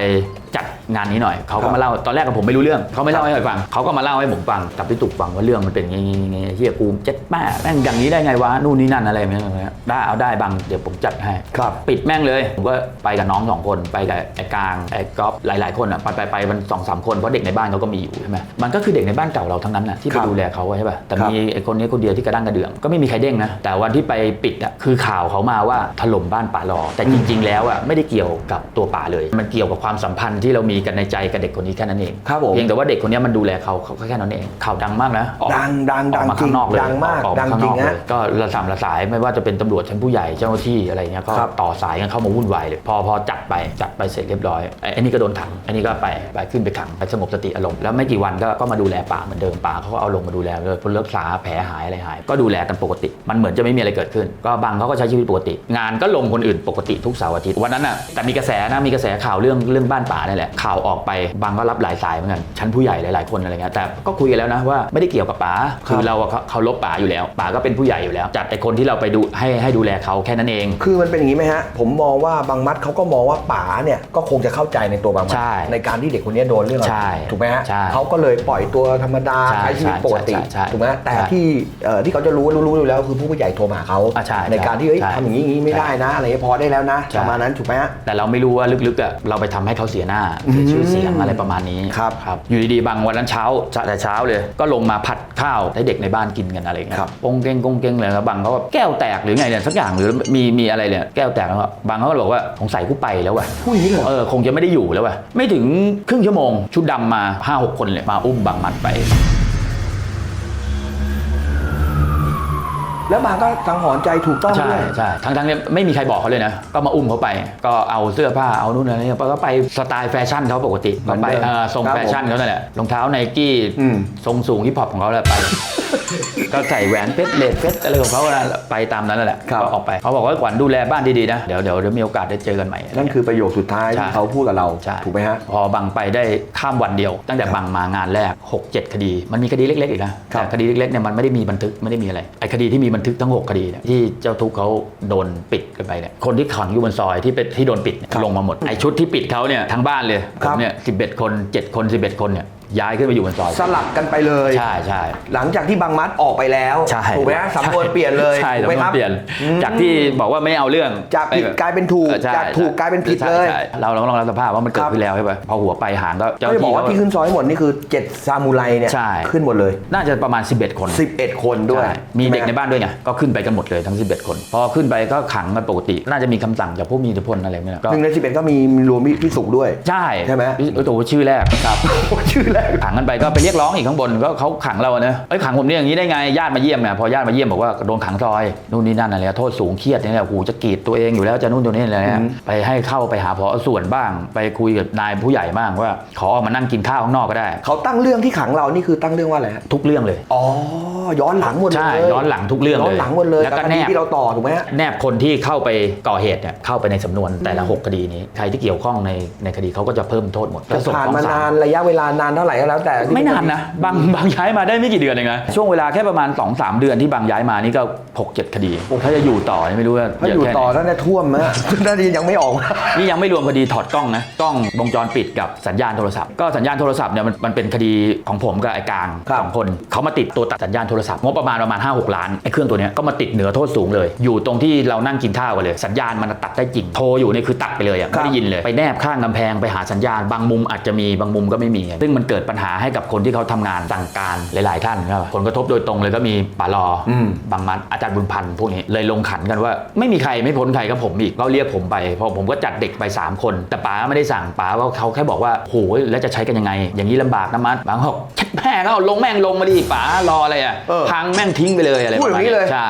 จัดงานนี้หน่อยเขาครัก็บมาเล่าตอนแรกกับผมไม่รู้เรื่องเขาไม่เล่าให้ใครฟังเขาก็มาเล่าให้ผมฟังกับพี่ตุกฟังว่าเรื่องมันเป็นอย่างงี้อย่างงี้เฮียกูเจ็ดแม่แม่งอย่างนี้ได้ไงวะนู่นนี่นั่นอะไรแบบนี้ได้เอาได้บังเดี๋ยวผมจัดให้ครับปิดแม่งเลยผมก็ไปกับน้องสองคนไปกับไอ้กลางไอ้ก๊อฟหลาย ๆ คนอะไปไปไปมันสองสามคนเพราะเด็กในบ้านเขาก็มีอยู่ใช่ไหมมันก็คือเด็กในบ้านเก่าเราทั้งนั้นน่ะที่คไปรับดูแลเขาใช่ป่ะแต่ครับมีไอ้คนนี้คนเดียวที่กระด้างกระเดื่องก็ไม่มีใครเด้งนะแต่วันที่ไปปิดอะคือข่าวเขามาว่าถล่มบ้านป่าลอแต่จริง ๆ แล้วอะไม่ได้เกี่ยวกับตัวป่าเลย มันเกี่ยวกับความสัมพันธ์ที่เรามีกันในใจกับเด็กคนนี้แค่นั้นเองครับผมเพียงแต่ว่าเด็กคนนี้มันดูแลเขาเขาแค่นั้นเองข่าวดังมากนะออกดังดังออกมาดังจริข้างงนอกเลยดังมากออดังข้างจรินงอกเลฮะยก็ระสำระสายไม่ว่าจะเป็นตำรวจชั้นผู้ใหญ่เจ้าหน้าที่อะไรเงี้ยก็ครับต่อสายกันเข้ามาวุ่นวายเลยพอพอจัดไปจัดไปเสร็จเรียบร้อยไอ้ไอ้นี่ก็โดนขังไอ้นี่ก็ไปไปขึ้นไปขังไปสงบสติอารมณ์แล้วไม่กี่วันก็ก็มาดูแลป่าเหมือนเดิมป่าเขาก็เอาลงมาดูแลเลยพอรักษาแผลหายอะไรหาย ก็ดูแลกันปกติ มันเหมือนจะไม่มีอะไรเกิดขึ้น ก็บางเขาก็ใช้ชีวิตปกติ งานก็ลงคนอื่นปกติทุกเสาร์อาทิตย์วันนั้นน่ะแต่มีกระแสนะมีกระแสข่าวเรื่องเรื่องบ้านป่านี่แหละข่าวออกไปบางก็รับหลายสายเหมือนกันชั้นผู้ใหญ่หลายๆคนอะไรเงี้ยแต่ก็คุยกันแล้วนะว่าไม่ได้เกี่ยวกับป๋าคือเราอะเคารพป๋าอยู่แล้วป๋าก็เป็นผู้ใหญ่อยู่แล้ว จัดไอ้คนที่เราไปดูให้ให้ดูแลเขาแค่นั้นเอง คือมันเป็นอย่างนี้ไหมฮะ ผมมองว่าบางมัดเขาก็มองว่าป๋าเนี่ยก็คงจะเข้าใจในตัวบางมัดใช่ในการที่เด็กคนนี้โดนเรื่องอะไรใช่ถูกไหมฮะใช่เขาก็เลยปล่อยตัวธรรมดาใช่ใช้ชีวิตปกติใช่ใช่ถูกไหมแต่ใช่ที่เอ่อที่เขาจะรู้รู้รู้อยู่แล้วคือผู้ใหญ่โทรมาหาเขาอะใช่ในการที่เฮ้ยใช่ทำอย่างนี้อย่างนี้ไม่ใช่ได้นะอะไรเงี้ยพอได้แล้วนะใช่ ประมาณนั้นถูกไหมฮะ แต่เราไม่รู้ว่าลึกๆอะเราไปทำให้เขาเสียหน้าเสียชื่อเสียงอะไรประมาณนี้ครับครับอยู่ดีๆบางวันนั้นเช้าแต่เช้าเลย ก็ลงมาผัดข้าวให้เด็กในบ้านกินกันอะไรเงี้ยครับกงเก้งกงเก้งเลยครับบางเขาก็แก้วแตกหรือไงเนี่ยสักอย่างหรือมีมีอะไรเนี่ยแก้วแตกแล้วอะบางเขาก็บอกว่าสงสัยกูไปแล้วว่ะพูดอย่างนี้เลยเหรอเออคงจะไม่ได้อยู่แล้วว่ะไม่ถึงครึ่งชั่วโมงชุดดำมา5้าหกคนเลยมาอุ้มบางมัดไป แล้วบางก็สังหรณ์ใจถูกต้องใช่ด้วย ใช่ทั้งทั้งๆเนี่ยไม่มีใครบอกเขาเลยนะ ก็มาอุ้มเขาไป ก็เอาเสื้อผ้าเอานู่นอะไรเนี่ยก็ไปสไตล์แฟชั่นเขาปกติเหมือนไปเดิมเออทรงครับแฟชั่นเขานั่นแหละรองเท้าไนกี้อืม ทรงสูงฮิปฮอปของเขาแหละไป ก็ใส่แหวนเพชรเลดเพชรอะไรของเขานะไปตามนั้นแหละครับก็ออกไปเขาบอกว่าขวัญดูแลบ้านดีๆนะเดี๋ยวเดี๋ยวเดี๋ยวมีโอกาสได้เจอกันใหม่ นั่นคือประโยคสุดท้ายใช่ ที่เขาพูดกับเรา ใช่ถูกไหมฮะ พอบังไปได้ข้ามวันเดียว ตั้งแต่บังมางานแรก 6 7 คดี มันมีคดีเล็ก ๆ อีกนะครับ แต่คดีเล็กๆเนี่ยมันไม่ได้มีบันทึกไม่ได้มีอะไรไอ้คดีที่มีบันทึกทั้ง 6 คดีเนี่ยที่เจ้าทุกข์เขาโดนปิดกันไปเนี่ยคนที่ขังอยู่บนซอยที่เป็นที่โดนปิดเนี่ยลงมาหมดไอ้ชุดที่ปิดเขาเนี่ยทั้งบ้านเลยคผรับมเนี่ย11คน 7 คน 11 คนเนี่ย ย้ายขึ้นไปอยู่บนซอย สลับกันไปเลยใช่ใช่หลังจากที่บางมัดออกไปแล้วใช่ถูกไหมฮะสำนวนเปลี่ยนเลยใช่ถูกไหมสำนวครันบเปลี่ยนอืมจากที่บอกว่าไม่เอาเรื่องจากผิดกลายเป็นถูกออใช่จากถูกกลายเป็นผิดใช่เลยใช่เราเราต้องรับสภาพว่ามันเกิดครับขึ้นแล้วใช่ป่ะพอหัวไปหางก็เจ้าหก็น้าจะบอที่กว่าเขาที่ขึ้นซอยทั้งหมดนี่คือ 7 ซามูไรเนี่ยใช่ขึ้นหมดเลย น่าจะประมาณ 11 คน 11 คนด้วยใช่มีเด็กในช่ไหบ้านด้วยไงก็ขึ้นไปกันหมดเลยทั้ง 11 คน พอขึ้นไปก็ขังกันปกติ น่าจะมีคำสั่งจากผู้มีอิทธิพลอะไรเงี้ยก็หนึ่งใน11ก็มีรวมพี่สุกด้วยใช่ใช่ไหมพี่โอ้โหชื่อแรกครับชื่อแรกขังกันไปก็ไปเรียกร้องอีกข้างบนก็เขาขังเราอะเนอะเอ้ยขังผมเนี่ยอย่างนี้ได้ไงญาติมาเยี่ยมเนี่ยพอญาติมาเยี่ยมบอกว่าโดนขังซอยนู่นนี่นั่นอะไรโทษสูงเครียดเนี่ยแหละโอ้โหจะกรีดตัวเองอยู่แล้วจะนู่นตัวนี้อะไรอืเงี้ยมไปให้เข้าไปหาพอส่วนบ้าง ไปคุยกับนายผู้ใหญ่บ้างว่า ขอออกมานั่งกินข้าวข้างนอกก็ได้ เขาตั้งเรื่องที่ขังเรานี่คือตั้งเรื่องว่าอะไรฮะทุกเรื่องเลยอ๋อย้อนหลังหมดเลยใช่ย้อนหลังทุกเรื่องเลยย้อนหลังหมดเลยแล้วก็บคดีแนบที่เราต่อถูกไหมฮะแนบคนที่เข้าไปก่อเหตุเนี่ยเข้าไปในสำนวนแต่ละ 6 คดีนี้ ใครที่เกี่ยวข้องในในคดีเขาก็จะเพิ่มโทษหมดแล้วส่งผ่านฟ้องมาศลนานระยะเวลานานเท่าไหร่ก็แล้วแต่ที่ไม่นานนะบางบางย้ายมาได้ไม่กี่เดือนเองนะช่วงเวลาแค่ประมาณ 2-3สเดือนที่บางย้ายมานี่ก็ 6-7 คดีถ้าจะอยู่ต่อนี่ไม่รู้ว่าถ้าอยู่เะแค่ไหนต่อท่านจะท่วมฮะท่านยังไม่ออกมานี่ยังไม่รวมคดีถอดกล้องนะกล้องวงจรปิดกับสัญญาณโทรศัพท์ก็สัญญาณโทรศัพท์เนี่ยมันมันเป็นคดีของผมกับไอ้กลางครับสองคนเขามาติดตัวตัดสัญญาณโทรศัพท์งบประมาณประมาณ5 6ล้านไอ้เครื่องตัวเนี้ยก็มาติดเหนือโทษสูงเลย อยู่ตรงที่เรานั่งกินข้าวกันเลย สัญญาณมันตัดได้จริงโทรอยู่เนี่ยคือตัดไปเลยอะไม่ได้ยินเลยไปแนบข้างกำแพงไปหาสัญญาณบางมุมอาจจะมีบางมุมก็ไม่มีซึ่งมันเกิดปัญหาให้กับคนที่เขาทำงานสั่งการหลาย ๆ ท่านครับผลกระทบโดยตรงเลยก็มีป่าลออมบางมัดอาจารย์บุญพันธ์พวกนี้เลยลงขันกันว่า ไม่มีใครไม่พ้นใครก็ผมอีกก็เรียกผมไปเพราะผมก็จัดเด็กไป 3 คน แต่ป๋าไม่ได้สั่งป๋าว่าเขาแค่บอกว่าโหยแล้วจะใช้กันยังไง อย่างนี้ลำบากนะมัดบางเขาบอกชัดแม่ก็เอาลงแม่งลงมาดิป๋ารออะไรอะเออพังแม่งทิ้งไปเลยอะไรพูดอย่างนี้เลยใช่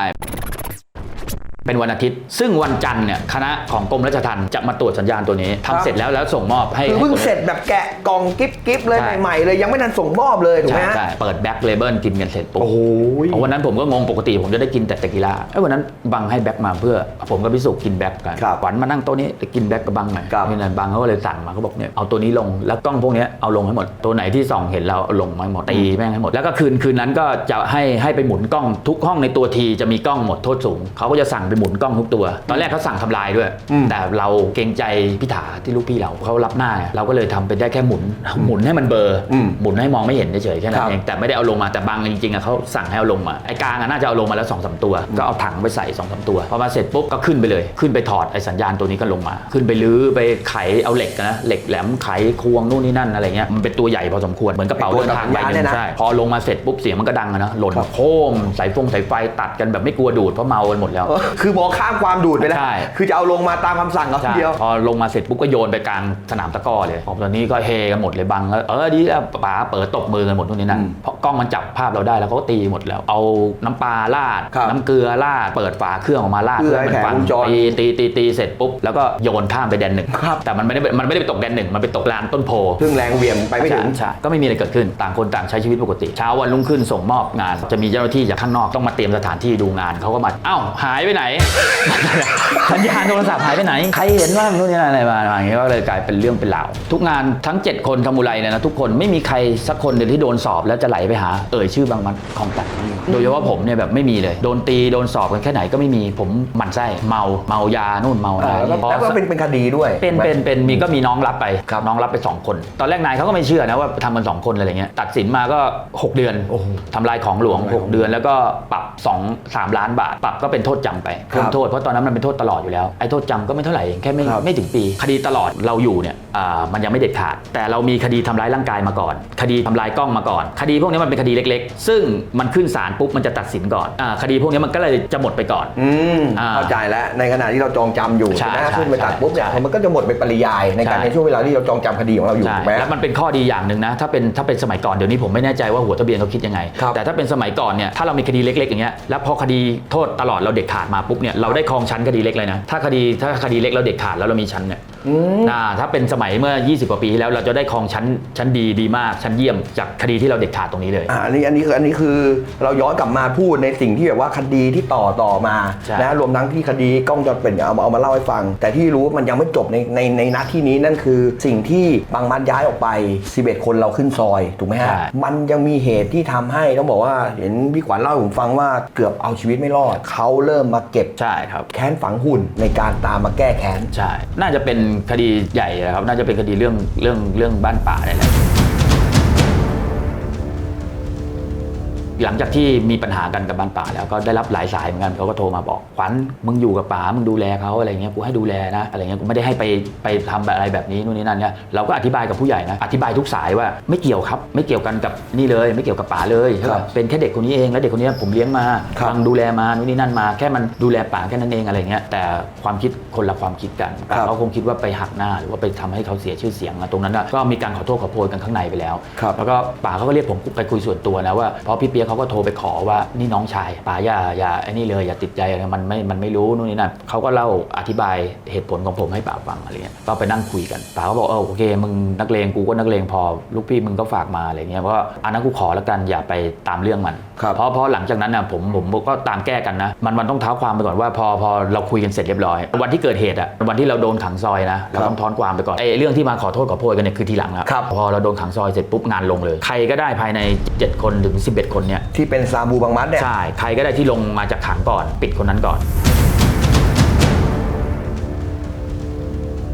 เป็นวันอาทิตย์ ซึ่งวันจันทร์เนี่ยคณะของกรมราชทัณฑ์จะมาตรวจสัญญาณตัวนี้ทำเสร็จแล้วแล้วส่งมอบให้คือเพิ่งให้ตัวนี้เสร็จแบบแกะกล่องกิ๊บกิ๊บเลยใช่ ใหม่ๆเลยยังไม่ทันส่งมอบเลยถูกไหมใช่ฮะ ใช่เปิดแบ็คเลเบิลกินกันเสร็จปุ๊บโอ้โหเพราะวันนั้นผมก็งงปกติผมจะได้กินแต่เตกิล่าไอ้ยวันนั้นบังให้แบ็คมาเพื่อ ผมกับพิสุกินแบ็คกันครับหวันมานั่งโต๊ะนี้จะกินแบ็คกับบังหน่อยครับ นี่นะบังเขาก็เลยสั่งมาเขาบอกเนี่ยเอาตัวนี้ลงแล้วกล้องพวกเนี้ยเอาลงให้หมด ตัวไหนที่ส่องเห็นเราเอาลงมาให้หมดตีแม่งให้หมดแล้วก็คืนคืนนั้นก็จะให้ให้ไปหมุนกล้องทุกห้องในตัวทีจะมีกล้องหมดโทษสูงเขาก็จะสั่งไปหมุนกล้องทุกตัว ตอนแรกเขาสั่งทำลายด้วยอืมแต่เราเกรงใจพิธาที่ลูกพี่เราเขารับหน้าไงเราก็เลยทำไปได้แค่หมุนหมุนให้มันเบลออมหมุนให้มองไม่เห็นเฉยๆแค่นั้ครันบเองแต่ไม่ได้เอาลงมาแต่บางจริงๆอะเขาสั่งให้เอาลงมาไอ้กลางอะน่าจะเอาลงมาแล้วสองสามตัว ก็เอาถังไปใส่สองสามตัวพอมาเสร็จปุ๊บก็ขึ้นไปเลย ขึ้นไปถอดไอ้สัญญาณตัวนี้ก็ลงมา ขึ้นไปลื้อไปไขเอาเหล็กนะเหล็กแหลมไขควงนู่นนี่นั่นอะไรเงี้ยมันเป็นตัวใหญ่พอสมควรเหมือนกระเป๋าเดินทางใบหไอ้ตัวสัญญาณเนี่นึยงนะ ใช่ พอลงมาเสร็จปุ๊บเสียงมันก็ดังอะนะหล่นครับโค้มสายฟงสายไฟตัดกันแบบไม่กลัวดูดเพราะเมากันหมดแล้วเออคือมองข้ามความดูดไปแล้วใช่ คือจะเอาลงมาตามคำสั่งเขาทีใช่เดียว พอลงมาเสร็จปุ๊บก็โยนไปกลางสนามตะกร้อเลยผมตอนนี้ก็เฮกันหมดเลยบังแล้วเออดีแล้วป๋าเปิดตบมือกันหมดทุกนี้นั่นอืมเพราะกล้องมันจับภาพเราได้แล้วเขาก็ตีหมดแล้ว เอาน้ำปลาราด ครับน้ำเกลือราด เปิดฝาเครื่องออกมาราดเพื่อให้มันฟัแผงวงจรตีตีตีตีเสร็จปุ๊บแล้วก็โยนข้ามไปแดนหนึ่งครับ แต่มันไม่ได้มันไม่ได้ไปตกแดนหนึ่งมันไปตกลานต้นโพ ซึ่งแรงเหวี่ยงไปไม่ถึง ใช่ใช่ก็ไม่มีอะไรเกิดขึ้นต่างคนต่างใช้ชีวิตปกติ เช้าวันรุ่งขึ้นส่งมอบงาน จะมีเจ้าหน้าที่จากข้างนอกต้องมาเตรียมสถานที่ดูงานเขาก็มาเอ้าหายไปไหนสัญญาณโทรศัพท์หายไปไหน ใครเห็นบ้างนู่นนี่นั่นอะไรมาอย่างเงี้ยก็เลยกลายเป็นเรื่องเป็นราวทุกงานทั้ง 7 คนทำมูไรเนี่ยนะทุกคนไม่มีใครสักคนเดียวที่โดนสอบแล้วจะไหลไปหาเอ่ยชื่อบางมันของตัดโดยเฉพาะผมเนี่ยแบบไม่มีเลย โดนตีโดนสอบกันแค่ไหนก็ไม่มีผมหมั่นไส้เมาเมายานู่นเมาอะไรแล้วก็พอแล้วก็เป็นเป็นคดีด้วยเป็นเป็นเป็นมีก็มีน้องรับไปครับน้องรับไป 2 คน ตอนแรกนายเขาก็ไม่เชื่อนะว่าทำกัน2คนอะไรเงี้ยตัดสินมาก็ 6 เดือนโอ้โหทำลายของหลวง 6 เดือนแล้วก็ปรับ 2 3 ล้านบาท ปรับก็เป็นโทษจำไปเพิ่มโทษเพราะตอนนั้นมันเป็นโทษตลอดอยู่แล้วไอ้โทษจำก็ไม่เท่าไหร่เองแค่ไม่ครับไม่ถึงปี คดีตลอดเราอยู่เนี่ยอ่ามันยังไม่เด็ดขาด แต่เรามีคดีทำร้ายร่างกายมาก่อน คดีทำลายกล้องมาก่อน คดีพวกนี้มันเป็นคดีเล็กๆ ซึ่งมันขึ้นศาลปุ๊บมันจะตัดสินก่อนอาคดีพวกนี้มันก็เลยจะหมดไปก่อนอืมอ่าเข้าใจแล้วในขณะที่เราจองจำอยู่ใช่ใช่ไหมใช่ขึ้นไปตัดปุ๊บเนี่ยใช่มันก็จะหมดไปปริยายในการใช่ในช่วงเวลาที่เราจองจำคดีของเราอยู่ใช่ถูกไหมแล้วมันเป็นข้อดีอย่างหนึ่งนะถ้าเป็นถ้าเป็นสมัยก่อนเดี๋ยวนี้ผมไม่แน่ใจว่าหัวทะเบียนเขาคิดยังไงครับแต่ถ้าเป็นสมัยก่อนเนี่ยถ้าเรามีคดีเล็ก ๆ อย่างเงี้ยแล้วพอคดีโทษตลอดเราเด็ดขาดมาปุ๊บเนี่ยเราได้ครองชั้นคดีเล็กเลยนะถ้าคดีถ้าคดีเล็กเราเด็ดขาดแล้วเรามีชั้นเนี่ยอืม อ่าถ้าเป็นสมัยเมื่อ 20 กว่าปีที่แล้วเราจะได้ครองชั้นชั้นดีดีมากชั้นเยี่ยมจากคดีที่เราเด็ดขาดตรงนี้เลย อ่าอันนี้อันนี้คืออันนี้คือเราย้อนกลับมาพูดในสิ่งที่แบบว่าคดีที่ต่อต่อมาใช่ นะรวมทั้งที่คดีกล้องวงจรปิดเนี่ยเอามาเอามาเล่าให้ฟัง แต่ที่รู้ว่ามันยังไม่จบในในในนัดที่นี้นั่นคือสิ่งที่บางมันย้ายออกไป 11 คนเราขึ้นซอยถูกไหมฮะใช่ มันยังมีเหตุที่ทำให้ต้องบอกว่าเห็นพี่ขวัญเล่าให้ผมฟังว่าเกือบเอาชีวิตไม่รอดเขาเริ่มมาเก็บใช่ครับ แค้นฝังหุ่นในการตามมาแก้แค้น ใช่ น่าจะเป็นคดีใหญ่นะครับน่าจะเป็นคดีเรื่องเรื่องเรื่องบ้านป่าได้แหละ หลังจากที่มีปัญหากันกับบ้านป่าแล้วก็ได้รับหลายสายเหมือนกันเขาก็โทรมาบอกขวัญมึงอยู่กับป๋ามึงดูแลเขาอะไรเงี้ยกูให้ดูแลนะอะไรเงี้ยกูไม่ได้ให้ไปไปทำแบบอะไรแบบนี้นู่นนี่นั่นเนี่ยเราก็อธิบายกับผู้ใหญ่นะอธิบายทุกสายว่าไม่เกี่ยวครับ ไม่เกี่ยวกันกับนี่เลย ไม่เกี่ยวกับป๋าเลยใช่ครัปะบเป็นแค่เด็กคนนี้เองแล้วเด็กคนนี้ผมเลี้ยงมาครับฟังดูแลมานู่นนี่นั่นมา แค่มันดูแลป๋าแค่นั้นเองอะไรเงี้ยแต่ความคิดคนละความคิดกันครับเขาคงคิดว่าไปหักหน้าหรือว่าไปทำให้เขาเสียชื่อเสียงอะตรงนั้นอะก็มีการขอโทษขอโพยกันข้างในไปแล้วครับแล้วก็ป๋าเขาก็เรียกผมไปคุยส่วนตัวนะว่าเพราะพี่เปียกเขาก็โทรไปขอว่านี่น้องชายป๋าอย่าอย่าไอ้นี่เลยอย่าติดใจอะไรมันไม่มันไม่รู้นู่นนี่นั่นเขาก็เล่าอธิบายเหตุผลของผมให้ป๋าฟังอะไรเงี้ยก็ไปนั่งคุยกันป๋าก็บอกเออโอเคมึงนักเลงกูก็นักเลงพอลูกพี่มึงก็ฝากมาอะไรเงี้ยเพราะว่าอันนั้นกูขอแล้วกันอย่าไปตามเรื่องมัน ครับ เพราะเพราะหลังจากนั้นน่ะผมผมก็ตามแก้กันนะ มันมันต้องเท้าความไปก่อนว่าพอพอเราคุยกันเสร็จเรียบร้อย วันที่เกิดเหตุอะวันที่เราโดนขังซอยนะเราต้องทอนความไปก่อนไอ้เรื่องที่มาขอโทษขอโพยกันเนี่ยคือทีหลังแล้วครับ พอเราโดนขังซอยเสร็จปุ๊บงานลงเลย ใครก็ได้ภายใน 7 คนถึง 11 คนเนี่ยที่เป็นซาบูบางมัดเนี่ย ใช่ใครก็ได้ที่ลงมาจากขังก่อน ปิดคนนั้นก่อน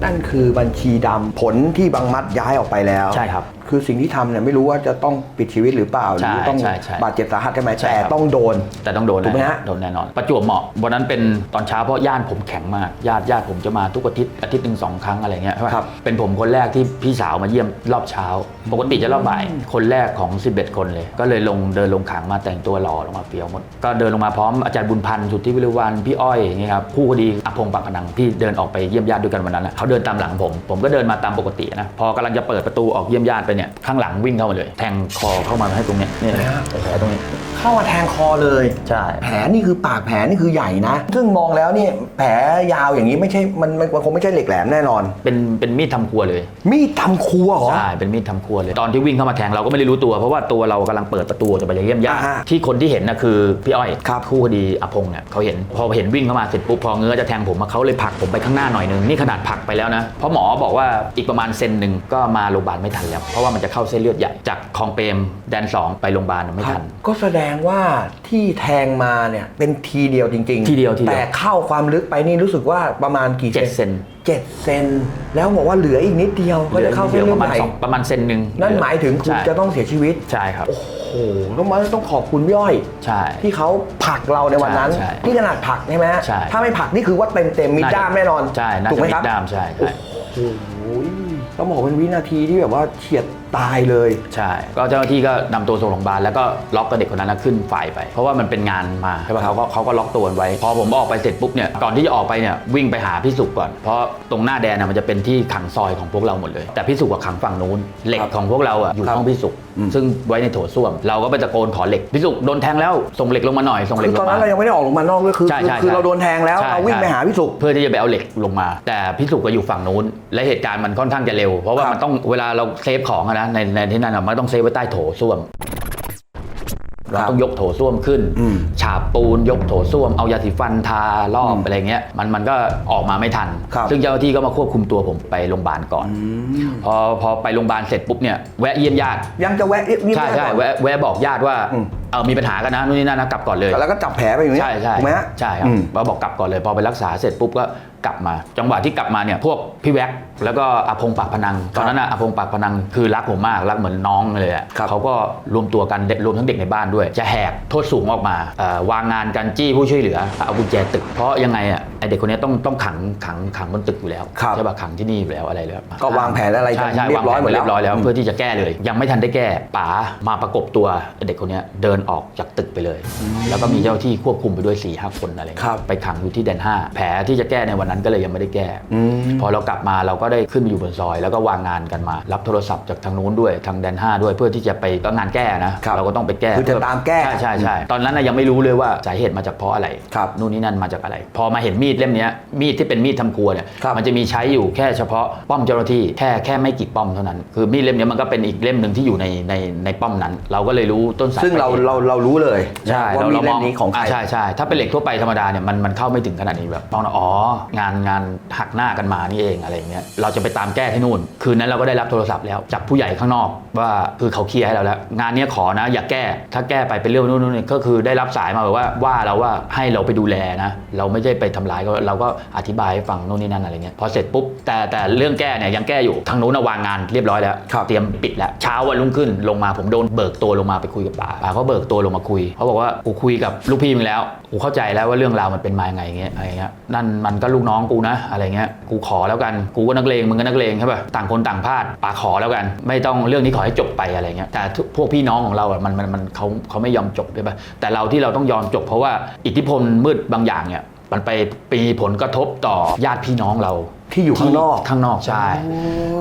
นั่นคือบัญชีดำผลที่บางมัดย้ายออกไปแล้วใช่ครับคือสิ่งที่ทำเนี่ยไม่รู้ว่าจะต้องปิดชีวิตหรือเปล่าหใช่รือต้องใช่ใช่บาดเจ็บสาหัสใช่ไหมใช่แต่ครับ ต้องโดน แต่ต้องโดนถูกไหมฮะ โดนแน่นอน ประจวบเหมาะวันนั้นเป็นตอนเช้าเพราะย่านผมแข็งมาก ญาติญาติผมจะมาทุกอาทิตย์อาทิตย์หนึ่งสองครั้งอะไรเงี้ยใช่ปะครับเป็นผมคนแรกที่พี่สาวมาเยี่ยมรอบเช้า ปกติจะรอบบ่าย คนแรกของ 11 คนเลย ก็เลยลงเดินลงขังมาแต่งตัวหล่อลงมาเฟี้ยวหมด ก็เดินลงมาพร้อมอาจารย์บุญพันธ์สุทธิวิริวันพี่อ้อยอย่างเงี้ยครับคู่คดีอภงปากพนังที่เดินออกไปเยี่ยมญาติด้วยกันวันนั้นนะเขาเดินตามหลังผม ผมก็เดินมาตามปกตินะพอกำลังจะเปิดประตูออกเยี่ยมญาติไปเนี่ยข้างหลังวิ่งเข้ามาเลย แทงคอเข้ามาให้ตรงเนี้ยเนี่ยแผลตรงนี้เข้ามาแทงคอเลย ใช่ แผลนี่คือปากแผลนี่คือใหญ่นะ ซึ่งมองแล้วเนี่ยแผลยาวอย่างนี้ไม่ใช่มันมันมันคงไม่ใช่เหล็กแหลมแน่นอน เป็นเป็นมีดทำครัวเลย มีดทำครัวเหรอ ใช่ เป็นมีดทำครัวเลย ตอนที่วิ่งเข้ามาแทงเราก็ไม่ได้รู้ตัว เพราะว่าตัวเรากำลังเปิดประตูจะไปเยี่ยมญาติอ่าฮะที่คนที่เห็นนะคือพี่อ้อยครับ คู่คดีอภงเนี่ยเขาเห็นพอเห็นวิ่งเข้ามาเสร็จปุ๊บพอเงื้อจะแทงผมอะเขาเลยผลักผมไปข้างหน้าหน่อยนึงนี่ขนาดผลักไปแล้วนะเพราะหมอบอกว่าอีกประมาณเซนหนึ่งก็มาโรงพยาบาลไม่ทันแล้วเพราะว่ามันจะเข้าเส้นเลือดใหญ่จากคลองเปรมแดนสองไปโรงพยาบาลไม่ทัน ก็แสดงว่าที่แทงมาเนี่ยเป็นทีเดียวจริงๆ ทีเดียวทีเดียว แต่เข้าความลึกไปนี่รู้สึกว่าประมาณกี่เจ็ดเซนเจ็ดเซนแล้วบอกว่าเหลืออีกนิดเดียวก็จะเข้าเหเส้นลือเลืปอดระมาณใหญ่สองประมาณเซนหนึ่งนั่นหมายถึงคุณใช่จะต้องเสียชีวิตใช่ครับโอ้โหต้องมาต้องขอบคุณพี่อ้อยใช่ที่เขาผลักเราในวันนั้นใช่ใช่ที่ขนาดผลักใช่ไหมฮะใช่ถ้าไม่ผลักนี่คือว่าเต็มเต็มๆมีน่าจะด้ามแน่นอนใช่น่าถูกจะไหมมีครับด้ามใช่ใช่โอ้โห ต้องบอกเป็นวินาทีที่แบบว่าเฉียดตายเลย ใช่ ก็เจ้าหน้าที่ก็นำตัวส่งโรงพยาบาลแล้วก็ล็อกกับเด็กคนนั้นแล้วขึ้นฝ่ายไป เพราะว่ามันเป็นงานมาใช่ป่ะเขาก็เขาก็ล็อกตัวไว้ พอผมออกไปเสร็จปุ๊บเนี่ย ก่อนที่จะออกไปเนี่ยวิ่งไปหาพี่สุกก่อน เพราะตรงหน้าแดนน่ะมันจะเป็นที่ขังซอยของพวกเราหมดเลย แต่พี่สุกกับขังฝั่งนู้น เหล็กครับของพวกเราอะอยู่ครับห้องพี่สุก อืม ซึ่งไว้ในโถส้วม เราก็ไปตะโกนขอเหล็ก พี่สุกโดนแทงแล้ว ส่งเหล็กลงมาหน่อย ส่งเหล็คืกอลตอนงนั้มา นเรายังไม่ได้ออกลงมานอกเลยคือใช่ใช่คือใช่เราโดนแทงแล้วใช่เราวิ่งใช่ ไปหาพี่สุก เพื่อที่จะไปเอาเหล็กลงมา แต่พี่สุกก็อยู่ฝั่งนู้น และเหตุการณ์มันค่อนข้างจะเร็ว เพราะว่าครับมันต้องเวลาเราเซฟของอะนะในในที่นั่นอะมันต้องเซฟไว้ใต้โถส้วมเราต้องยกโถส้วมขึ้นอืมฉาบปูนยกโถส้วมเอายาสีฟันทารอบอะไรเงี้ยมันมันก็ออกมาไม่ทันครับซึ่งเจ้าหน้าที่ก็มาควบคุมตัวผมไปโรงพยาบาลก่อน พอพอไปโรงพยาบาลเสร็จปุ๊บเนี่ยแวะเยี่ยมญาติยังจะแวะวิ่งใช่ใช่ก่อนแวะแวะบอกญาติว่าอืม เออมีปัญหากันนะนู่นนี่นั่นนะกลับก่อนเลย แล้วก็จับแผลไปอย่างนี้ยใช่ใช่ถูกไหมฮะ ใช่ครับอืม เราบอกกลับก่อนเลยพอไปรักษาเสร็จปุ๊บก็กลับมา จังหวะที่กลับมาเนี่ยพวกพี่แว็กแล้วก็อาพงปากพนัง ตอนนั้นอะอาพงปากพนังคือรักผมมากรักเหมือนน้องเลยอะครับ เขาก็รวมตัวกันเด็กรวมทั้งเด็กในบ้านด้วย จะแหกโทษสูงออกมาเอ่อวางงานกันจี้ผู้ช่วยเหลือเอากุญแจตึกเพราะยังไงอะไอ เด็กคนนี้ต้องต้องขังขังขังบนตึกอยู่แล้วครับใช่ป่ะขังที่นี่อยู่แล้วอะไรเลยก็วางแผนอะไรกันใช่ใช่เรียวางบร้อยแผนหมดแล้วเรียบร้อยแล้วอืมเพื่อที่จะแก้เลย ยังไม่ทันได้แก้ป๋ามาประกบตัวเด็กคนเนี้ยเดินออกจากตึกไปเลย แล้วก็มีเจ้าที่ควบคุมไปด้วย4ี่ห้าคนอะไรเงี้ยครับ ไปขังอยู่ที่แดนห้าแผลที่จะแก้ในวันนั้นก็เลยยังไม่ได้แก้ อืม พอเรากลับมาเราก็ได้ขึ้นไปอยู่บนซอย แล้วก็วางงานกันมา รับโทรศัพท์จากทางนู้นด้วยทางแดนห้าด้วยเพื่อที่จะไปก็งานแก้นะครับเราก็ต้องไปแก้คือจะตามแก้ใช่ใช่ใช่ตอนนั้นนะยังไม่รู้เลยว่าสาเหตุมาจากเพราะอะไรครับนู่นนี่นั่นมาจากอะไร พอมาเห็นมีดเล่มเนี้ยมีดที่เป็นมีดทำครัวเนี่ยครับมันจะมีใช้อยู่แค่เฉพาะป้อมเจ้าหน้าที่แค่แค่ไม่กี่ป้อมเท่านั้น คือมีดเล่มเนี้ยมันก็เป็นอีกเล่มหนึ่งที่อยู่ในในในป้อมนั้น เราก็เลยรู้ต้นสายซึ่งเราปลยหตุเราเรารู้เลยใช่ว่าเรามีเราดมเล่องมนี้ของใคราใช่ใช่ถ้าเป็นเหล็กทั่วไปธรรมดาเนี่ยมันมันเข้าไม่ถึงขนาดนี้แบบมองว่าอ๋องานงานหักหน้ากันมานี่เองอะไรอย่างเงี้ยเราจะไปตามแก้ที่นู่น คืนนั้นเราก็ได้รับโทรศัพท์แล้วจากผู้ใหญ่ข้างนอกว่าคือเขาเคลียร์ให้เราแล้ว งานเนี้ยขอนะ อย่าแก้ถ้าแก้ไปเป็นเรื่องนู่นนู่นนี่ก็คือได้รับสายมาแบบว่าว่าเราว่าให้เราไปดูแลนะ เราไม่ใช่ไปทำร้ายก็เราก็อธิบายให้ฟังนู่นนี่นั่นอะไรเงี้ยพอเสร็จปุ๊บแต่แต่เรื่องแก้เนี่ยยังแก้อยู่ทางนู้นนะวางงานเรียบร้อยแล้วครับเตรียมปิดแล้วเช้าวันรุ่งขึ้นลงมาผมโดนเบิกตัวลงมาไปคุยกับป๋าป๋าก็เบิกตัวลงมาคุยเขาบอกว่ากูคุยกับลูกพี่มึงแล้วกูเข้าใจแล้วว่าเรื่องราวมันเป็นมายังไงเงี้ยอะไรเงี้ยนั่นมันก็ลูกน้องกูนะอะไรเงี้ยกูขอแล้วกันกูก็นักเลงมึงก็นักเลงใช่ป่ะต่างคนต่างพลาดป๋าขอแล้วกัน ไม่ต้องเรื่องนี้ขอให้จบไปอะไรเงี้ยแต่ทุกพวกพี่น้องของเราอะมันมันมันเขาเขาไม่ยอมจบใช่ป่ะแต่เราที่เราต้องยอมจบ เพราะว่าอิทธิพลมืดบางอย่างเนี่ย มันไปมีผลกระทบต่อญาติพี่น้องเราที่อยู่ข้างนอกข้างนอกใช่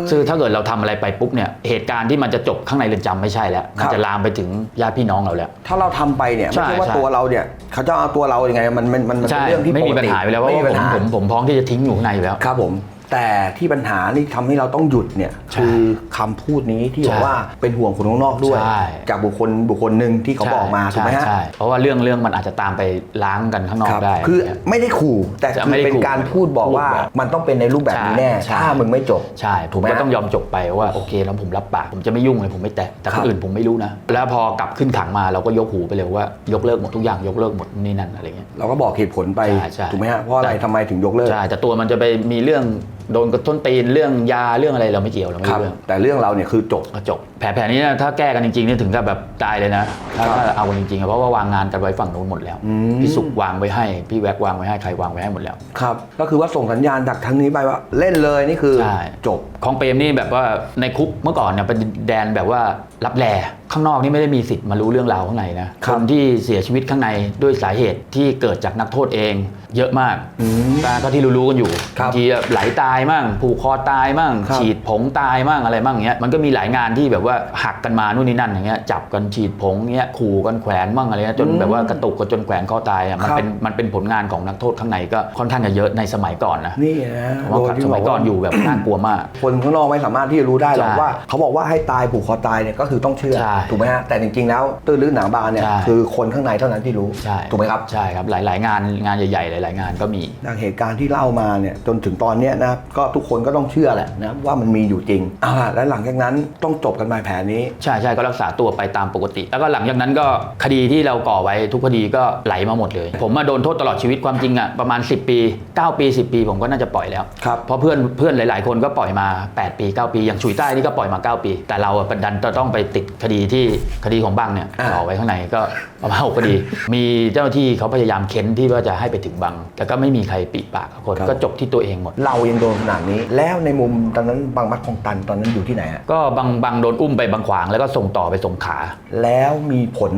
ซึ่งถ้าเกิดเราทำอะไรไปปุ๊บเนี่ยเหตุการณ์ที่มันจะจบข้างในเรือนจำไม่ใช่แล้วมันจะลามไปถึงญาติพี่น้องเราแล้ว ถ้าเราทำไปเนี่ยใช่ไม่ใช่ว่าใช่ตัวเราเนี่ยเขาจะเอาตัวเรายัางไงมันมันมันมันใช่เป็นเรื่องที่ไม่มีปกปัญติหาอยู่แล้วเพราะไม่มีว่าปัญผมหาผมผมพร้อมที่จะทิ้งอยู่ข้างในอยู่แล้วครับผม แต่ที่ปัญหานี่ทำให้เราต้องหยุดเนี่ยใช่คือคำพูดนี้ที่บอกใช่ว่าเป็นห่วงคนข้างนอกด้วยใช่จากบุคคลบุคคลหนึ่งที่เขาบอกมาถูกไหมฮะใช่ใช่เพราะว่าเรื่องเรื่องมันอาจจะตามไปล้างกันข้างนอคกรับได้ คืออะไรเงี้ยไม่ได้ขู่แต่จะคือไม่ได้เป็นขู่การพูดบอกว่าพูดแบบมันต้องเป็นในรูปแบบนี้แน่ใช่ถ้ามึงไม่จบใช่ผมถูกไหมก็ต้องยอมจบไปว่าโอเคแล้วผมรับปากผมจะไม่ยุ่งเลยผมไม่แตะแต่คครับนอื่นผมไม่รู้นะ แล้วพอกลับขึ้นขังมาเราก็ยกหูไปเลยว่ายกเลิกหมดทุกอย่างยกเลิกหมดนี่นั่นอะไรเงี้ยเราก็บอกเหตุผลไปใช่ใช่ถูกไหมฮะเพราะอะไรใช่ทำไมถึงยกเลิกใช่แต่ตัวมันจะไปมีเรื่องโดนกระต้นตีนเรื่องยาเรื่องอะไรเราไม่เกี่ยวเราไม่ครับรู้เรื่องแต่เรื่องเราเนี่ยคือจบ ก็จบแผลแผลนี้นะถ้าแก้กันจริงๆนี่ถึงกับแบบตายเลยนะถ้าครับถ้าเอากันจริงๆอะเพราะว่าวางงานกันไว้ฝั่งนู้นหมดแล้วอืม พี่สุกวางไว้ให้พี่แวกวางไว้ให้ใครวางไว้ให้หมดแล้ว ครับ ก็คือว่าส่งสัญญาณจากทั้งนี้ไปว่าเล่นเลยนี่คือใช่ จบ ของเปรมนี่แบบว่าในคุกเมื่อก่อนเนี่ยเป็นแดนแบบว่ารับแลข้างนอกนี่ไม่ได้มีสิทธิ์มารู้เรื่องราวข้างในนะคครับนที่เสียชีวิตข้างในด้วยสาเหตุที่เกิดจากนักโทษเอง เยอะมากอืมตาก็ที่รู้ๆกันอยู่ครับบางทีไหลตายมั่งผูกคอตายมั่งครับฉีดผงตายมั่งอะไรมั่งเงี้ยมันก็มีหลายงานที่แบบว่าหักกันมานู่นนี่นั่นอย่างเงี้ยจับกันฉีดผงเงี้ยขู่กันแขวนมั่งอะไรเงี้ยจนแบบว่ากระตุกกันจนแขวนคอตายอะมันครับเป็นมันเป็นผลงานของนักโทษข้างในก็ค่อนข้างจะเยอะในสมัยก่อนนะนี่นะเพราะว่าสมัยก่อนอยู่แบบน่ากลัวมาก คนข้างนอกไม่สามารถที่จะรู้ได้หรอกใช่ว่า เขาบอกว่าให้ตายผูกคอตายเนี่ยก็คือต้องเชื่อ ใช่ถูกไหมฮะ แต่จริงๆแล้วตื้นลึกหนาบานเนี่ยใช่ คือคนข้างในเท่านั้นที่รู้ ใช่ถูกไหมครับ ใช่ครับหลาย ๆ งานงานใหญ่ ๆ หลาย ๆ งานก็มี จากเหตุการณ์ที่เล่ามาเนี่ยจนถึงตอนเนี้ยนะครับก็ทุกคนก็ต้องเชื่อแหละนะว่ามันมีอยู่จริงเอาล่ะและหลังจากนั้นต้องจบกันไปแผลนี้ ใช่ใช่ก็รักษาตัวไปตามปกติ แล้วก็หลังจากนั้นก็คดีที่เราก่อไว้ทุกคดีก็ไหลมาหมดเลย ผมมาโดนโทษตลอดชีวิตความจริงอะประมาณ 10 ปี 9 ปี 10 ปี ผมก็น่าจะปล่อยแล้วครับ เพราะเพื่อนเพื่อนหลาย ๆ คนก็ปล่อยมา 8 ปี 9 ปีอย่างฉุยใต้นี่ก็ปล่อยมา 9 ปี แต่เราอะดันจะต้องไปติดคดีที่คดีของบังเนี่ยอ่าก่อไว้ข้างในก็ประมาณหกคดี มีเจ้าหน้าที่เขาพยายามเค้นที่ว่าจะให้ไปถึงบัง แต่ก็ไม่มีใครปิดปากสักคนก็จบที่ตัวเองหมด เรายังโดนขนาดนี้ แล้วในมุมตอนนั้นบางมัดของตันตอนนั้นอยู่ที่ไหนฮะก็บางบางโดนอุ้มไปบางขวางแล้วก็ส่งต่อไปส่งขา แล้วมีผล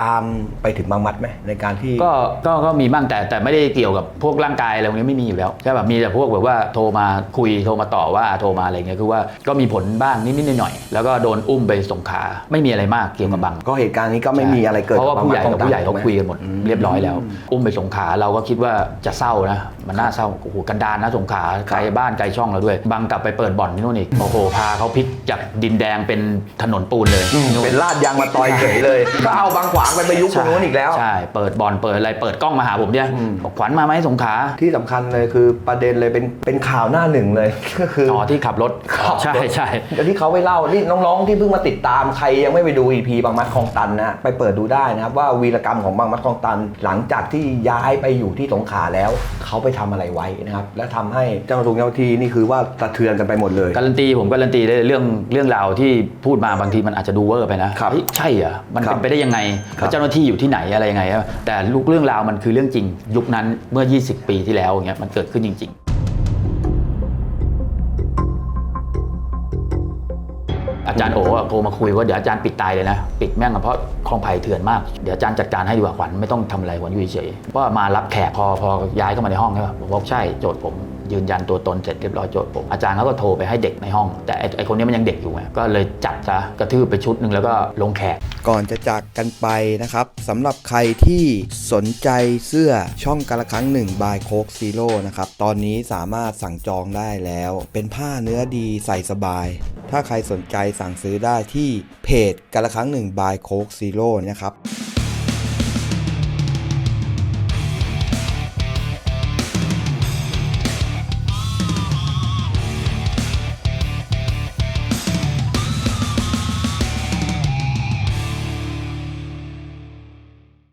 ตามไปถึงบางมัดไหมในการที่ก็ก็ก็มีบ้างแต่แต่ไม่ได้เกี่ยวกับพวกร่างกายอะไรพวกนี้ไม่มีอยู่แล้วใช่แบบมีแต่พวกแบบว่าโทรมาคุยโทรมาต่อว่าโทรมาอะไรเงี้ยคือว่าก็มีผลบ้างนิดๆหน่อยๆแล้วก็โดนอุ้มไปส่งขาไม่มีอะไรมากเกี่ยวกับบังก็เหตุการณ์นี้ก็ไม่มีอะไรเกิดเพราะว่าบผู้ใหญ่มัดกับของตันผู้ใหญ่เขาถูกไคุยกันหมดเรียบร้อยแล้ว อุ้มไปสงขลาเราก็คิดว่าจะเศร้านะมันน่าเศร้าโอ้โหกันดารนะสงขลาไกลบ้านไกลช่องเราด้วยบางกลับไปเปิดบ่อนที่นู่นอีกโอ้โหพาเขาพลิกจากดินแดงเป็นถนนปูนเลย เป็นลาดยางมาตอยเฉยเลยก็เอาบางขวางไปประยุกต์ตรงนู้นอีกแล้วใช่เปิดบอลเปิดอะไรเปิดกล้องมาหาผมเนี่ยอืมบอกขวัญมาไหมสงขลาที่สำคัญเลยคือประเด็นเลยเป็นเป็นข่าวหน้าหนึ่งเลยก็คืออ๋อที่ขับรถขับรถใช่ใช่เดี๋ยวที่เขาไปเล่านี่น้องๆที่เพิ่งมาติดตามใครยังไม่ไปดู EP บางมัดคลองตันนะไปเปิดดูได้นะครับว่าวีรกรรมของบางมัดคลองตัน หลังจากที่ย้ายไปอยู่ที่สงขลาแล้ว เขาไปทำอะไรไว้นะครับ และทำให้เจ้าหน้าที่เจ้าหน้าที่นี่คือว่าสะเทือนกันไปหมดเลย การันตีผมการันตีได้เรื่องเรื่องราวที่พูดมาบางทีมันอาจจะดูเวอร์ไปนะครับเฮ้ยใช่เหรอมันครัเป็บนไปได้ยังไงครับเจ้าหน้าที่อยู่ที่ไหนอะไรยังไงอะแต่ลูกเรื่องราวมันคือเรื่องจริง ยุคนั้นเมื่อ 20 ปีที่แล้วอย่างเงี้ยมันเกิดขึ้นจริง ๆ จารย์โอ๋โทรมาคุยว่าเดี๋ยวอาจารย์ปิดตายเลยนะ ปิดแม่งเพราะคลองไผ่เถื่อนมากเดี๋ยวอาจารย์จัดการให้ดีกว่าขวัญไม่ต้องทำอะไรขวัญอยู่เฉยเพราะมารับแขกพอพอย้ายเข้ามาในห้องใช่ป่ะผมบอกใช่โจทย์ผม ยืนยันตัวตนเสร็จเรียบร้อยโจทย์ผมอาจารย์เขาก็โทรไปให้เด็กในห้อง แต่ไอไอคนนี้มันยังเด็กอยู่ไงก็เลยจัดซะกระทืบไปชุดหนึ่งแล้วก็ลงแขกก่อนจะจากกันไปนะครับสำหรับใครที่สนใจเสื้อช่องกาละครั้งหนึ่งบายโคกซีโร่นะครับตอนนี้สามารถสั่งจองได้แล้ว เป็นผ้าเนื้อดีใส่สบาย ถ้าใครสนใจสั่งซื้อได้ที่เพจกาละครั้งหนึ่งบายโคกซีโร่นะครับ